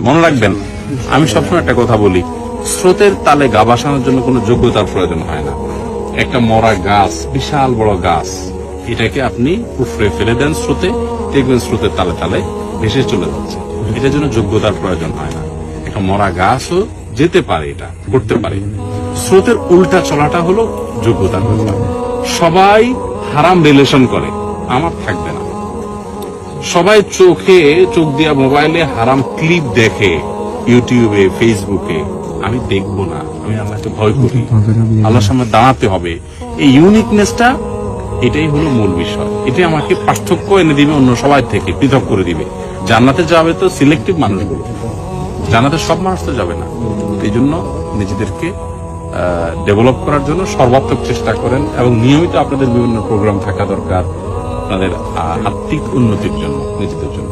মনে রাখবেন, আমি সবসময় একটা কথা বলি, স্রোতের তালে গা ভাসানোর জন্য কোনো যোগ্যতার প্রয়োজন হয় না। একটা মরা গাছ, বিশাল বড় গাছ, এটাকে আপনি উফরে ফেলে দেন স্রোতে, দেখবেন স্রোতের তালে তালে ভেসে চলে যাচ্ছে। এটার জন্য যোগ্যতার প্রয়োজন হয় না। একটা মরা গাছও যেতে পারে এটা করতে পারে। স্রোতের উল্টা চলাটা হলো যোগ্যতার সবাই হারাম রিলেশন করে, আমার থাকবে না। সবাই চোখে চোখ দিয়া মোবাইলে হারাম ক্লিপ দেখে ইউটিউবে ফেসবুকে আমি দেখব না, আমি আল্লাহকে ভয় করি। আল্লাহর সামনে দাঁড়াতে হবে। এই ইউনিকনেসটা এটাই হলো মূল বিষয়। এটাই আমাকে পার্থক্য এনে দিবে, অন্য সবাই থেকে পৃথক করে দিবে। জান্নাতে যাবে তো সিলেক্টিভ মানুষগুলো জান্নাতে সব মানুষ তো যাবে না। এই জন্য নিজেদেরকে ডেভেলপ করার জন্য সর্বাত্মক চেষ্টা করেন এবং নিয়মিত আপনাদের বিভিন্ন প্রোগ্রাম থাকা দরকার। আপনাদের আত্মিক উন্নতির জন্য নিজেদের জন্য।